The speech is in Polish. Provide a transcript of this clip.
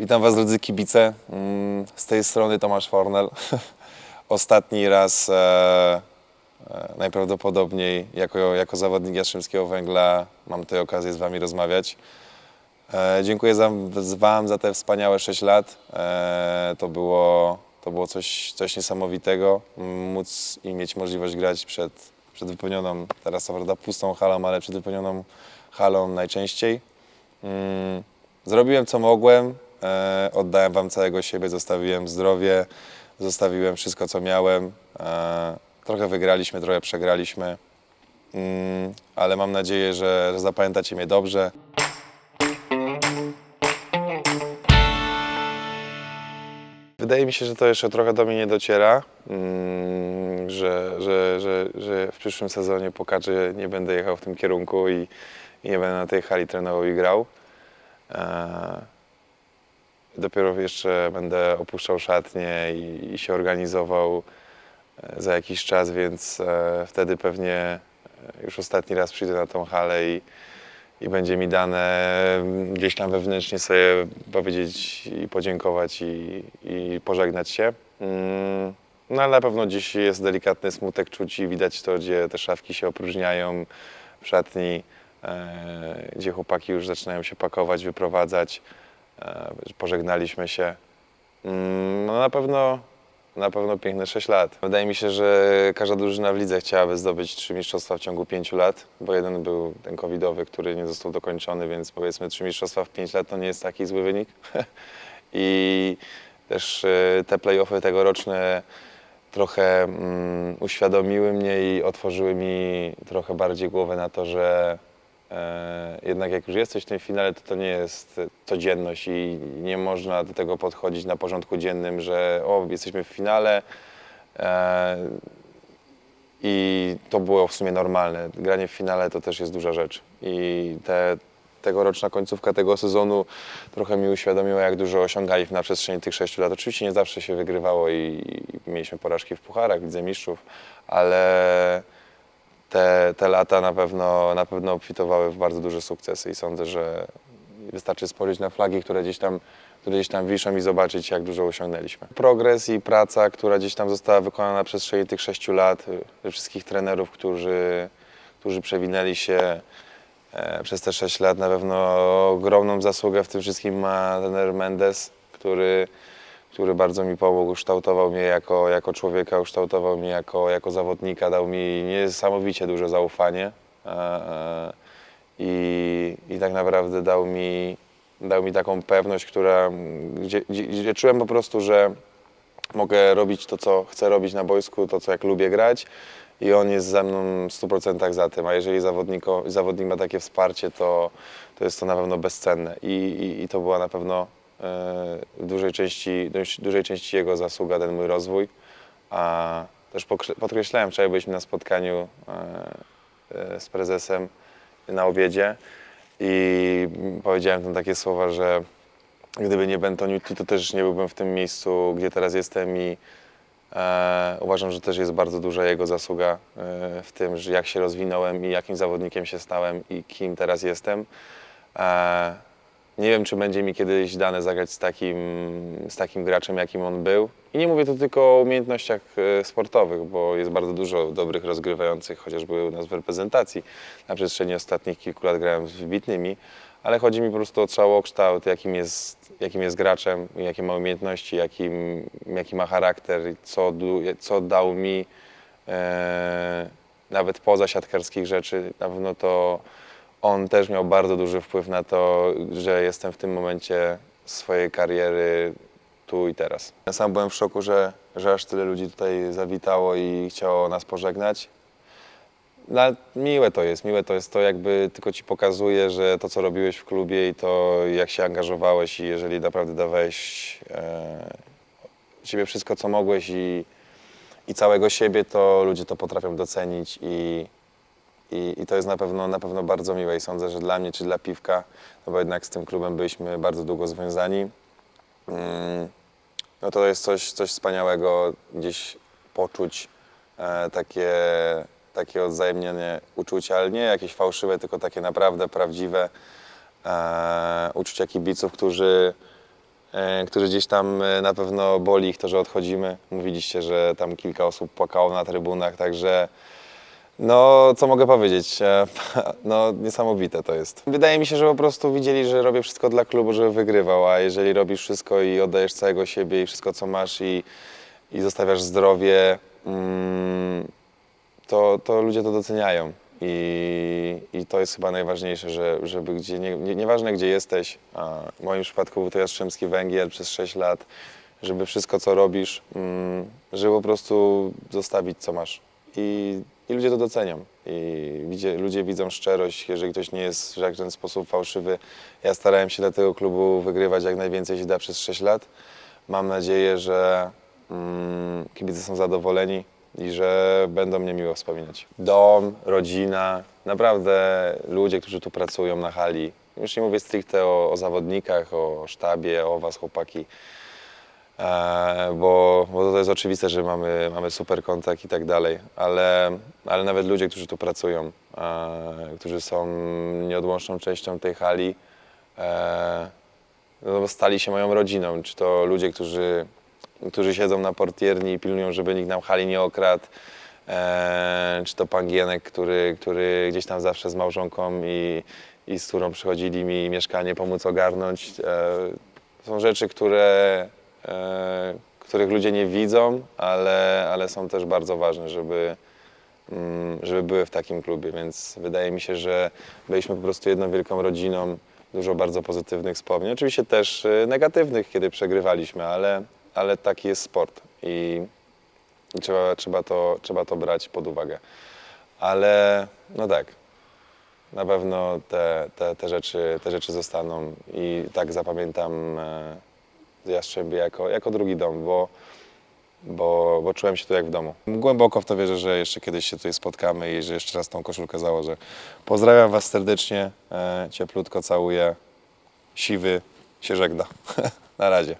Witam Was drodzy kibice. Mm, Z tej strony Tomasz Fornel. Ostatni raz e, e, najprawdopodobniej jako, jako zawodnik Jastrzębskiego Węgla mam tę okazję z Wami rozmawiać. E, dziękuję za, z Wam za te wspaniałe 6 lat. E, to było, to było coś, coś niesamowitego. Móc i mieć możliwość grać przed, przed wypełnioną, teraz co prawda pustą halą, ale przed wypełnioną halą najczęściej. Mm, Zrobiłem co mogłem, e, oddałem Wam całego siebie, zostawiłem zdrowie, zostawiłem wszystko co miałem. E, trochę wygraliśmy, trochę przegraliśmy, mm, ale mam nadzieję, że, że zapamiętacie mnie dobrze. Wydaje mi się, że to jeszcze trochę do mnie nie dociera, mm, że, że, że, że w przyszłym sezonie pokażę, nie będę jechał w tym kierunku i, i nie będę na tej hali trenował i grał. E, Dopiero jeszcze będę opuszczał szatnię i, i się organizował e, za jakiś czas, więc e, wtedy pewnie e, już ostatni raz przyjdę na tą halę i, i będzie mi dane gdzieś tam wewnętrznie sobie powiedzieć i podziękować i, i pożegnać się. Mm, No ale na pewno dziś jest delikatny smutek czuć i widać to, gdzie te szafki się opróżniają w szatni, gdzie chłopaki już zaczynają się pakować, wyprowadzać. E, Pożegnaliśmy się. Mm, No na pewno, na pewno piękne 6 lat. Wydaje mi się, że każda drużyna w lidze chciałaby zdobyć trzy mistrzostwa w ciągu 5 lat, bo jeden był ten covidowy, który nie został dokończony, więc powiedzmy trzy mistrzostwa w 5 lat to nie jest taki zły wynik. I też e, te play-offy tegoroczne trochę mm, uświadomiły mnie i otworzyły mi trochę bardziej głowę na to, że jednak jak już jesteś w tym finale, to to nie jest codzienność i nie można do tego podchodzić na porządku dziennym, że o, jesteśmy w finale e, i to było w sumie normalne. Granie w finale to też jest duża rzecz i te, tegoroczna końcówka tego sezonu trochę mi uświadomiła, jak dużo osiągaliśmy na przestrzeni tych sześciu lat. Oczywiście nie zawsze się wygrywało i, i mieliśmy porażki w pucharach, widzę mistrzów, ale te, te lata na pewno, na pewno obfitowały w bardzo duże sukcesy i sądzę, że wystarczy spojrzeć na flagi, które gdzieś tam, które gdzieś tam wiszą i zobaczyć, jak dużo osiągnęliśmy. Progres i praca, która gdzieś tam została wykonana na przestrzeni tych sześciu lat, y, wszystkich trenerów, którzy, którzy przewinęli się e, przez te sześć lat, na pewno ogromną zasługę w tym wszystkim ma trener Mendes, który, który bardzo mi pomógł, kształtował mnie jako, jako człowieka, kształtował mnie jako, jako zawodnika, dał mi niesamowicie duże zaufanie e, e, i, i tak naprawdę dał mi, dał mi taką pewność, która, gdzie, gdzie, czułem po prostu, że mogę robić to, co chcę robić na boisku, to, co jak lubię grać i on jest ze mną w 100% za tym, a jeżeli zawodnik ma takie wsparcie, to, to jest to na pewno bezcenne. I, i, i to była na pewno w dużej części, dość dużej części jego zasługa, ten mój rozwój, a też podkreślałem, wczoraj byliśmy na spotkaniu e, e, z prezesem na obiedzie i powiedziałem tam takie słowa, że gdyby nie Bentoniuti, to też nie byłbym w tym miejscu, gdzie teraz jestem i e, uważam, że też jest bardzo duża jego zasługa e, w tym, że jak się rozwinąłem i jakim zawodnikiem się stałem i kim teraz jestem. E, nie wiem, czy będzie mi kiedyś dane zagrać z takim, z takim graczem, jakim on był. I nie mówię tu tylko o umiejętnościach e, sportowych, bo jest bardzo dużo dobrych rozgrywających, chociażby u nas w reprezentacji. Na przestrzeni ostatnich kilku lat grałem z wybitnymi, ale chodzi mi po prostu o całokształt, jakim jest, jakim jest graczem, jakie ma umiejętności, jakim, jaki ma charakter, co, co dał mi e, nawet poza siatkarskich rzeczy. Na pewno to on też miał bardzo duży wpływ na to, że jestem w tym momencie swojej kariery tu i teraz. Ja sam byłem w szoku, że, że aż tyle ludzi tutaj zawitało i chciało nas pożegnać. No, miłe to jest, miłe to jest to jakby tylko ci pokazuje, że to co robiłeś w klubie i to jak się angażowałeś i jeżeli naprawdę dawałeś e, siebie wszystko co mogłeś i, i całego siebie, to ludzie to potrafią docenić i, i, i to jest na pewno, na pewno bardzo miłe i sądzę, że dla mnie czy dla Piwka, no bo jednak z tym klubem byliśmy bardzo długo związani, mm, no to jest coś, coś wspaniałego gdzieś poczuć e, takie, takie odwzajemnione uczucia, ale nie jakieś fałszywe, tylko takie naprawdę prawdziwe e, uczucia kibiców, którzy e, którzy gdzieś tam e, na pewno boli ich to, że odchodzimy. Mówiliście, że tam kilka osób płakało na trybunach, także no, co mogę powiedzieć? E, No, niesamowite to jest. Wydaje mi się, że po prostu widzieli, że robię wszystko dla klubu, żeby wygrywał, a jeżeli robisz wszystko i oddajesz całego siebie i wszystko, co masz i, i zostawiasz zdrowie, mm, to, to ludzie to doceniają. I, I to jest chyba najważniejsze, że, żeby gdzie, nie, nie, nieważne gdzie jesteś, a w moim przypadku był to Jastrzębski Węgiel przez 6 lat, żeby wszystko co robisz, mm, żeby po prostu zostawić co masz. I, i ludzie to docenią. I ludzie, ludzie widzą szczerość, jeżeli ktoś nie jest w żaden sposób fałszywy. Ja starałem się dla tego klubu wygrywać jak najwięcej się da przez 6 lat. Mam nadzieję, że mm, kibice są zadowoleni i że będą mnie miło wspominać. Dom, rodzina, naprawdę ludzie, którzy tu pracują na hali. Już nie mówię stricte o, o zawodnikach, o sztabie, o was chłopaki. E, bo, bo to jest oczywiste, że mamy, mamy super kontakt i tak dalej, ale, ale nawet ludzie, którzy tu pracują, e, którzy są nieodłączną częścią tej hali, e, no, stali się moją rodziną. Czy to ludzie, którzy, którzy siedzą na portierni i pilnują, żeby nikt nam hali nie okradł, czy to pan Gienek, który, który gdzieś tam zawsze z małżonką i, i z którą przychodzili mi mieszkanie pomóc ogarnąć. Są rzeczy, które, których ludzie nie widzą, ale, ale są też bardzo ważne, żeby, mm, żeby były w takim klubie, więc wydaje mi się, że byliśmy po prostu jedną wielką rodziną, dużo bardzo pozytywnych wspomnień, oczywiście też e, negatywnych, kiedy przegrywaliśmy, ale, ale taki jest sport i, i trzeba, trzeba, to, trzeba to brać pod uwagę. Ale no tak, na pewno te, te, te, rzeczy, te rzeczy zostaną i tak zapamiętam e, Jastrzębie jako, jako drugi dom, bo, bo, bo czułem się tu jak w domu. Głęboko w to wierzę, że jeszcze kiedyś się tutaj spotkamy i że jeszcze raz tą koszulkę założę. Pozdrawiam Was serdecznie, e, cieplutko całuję. Siwy się żegna. Na razie.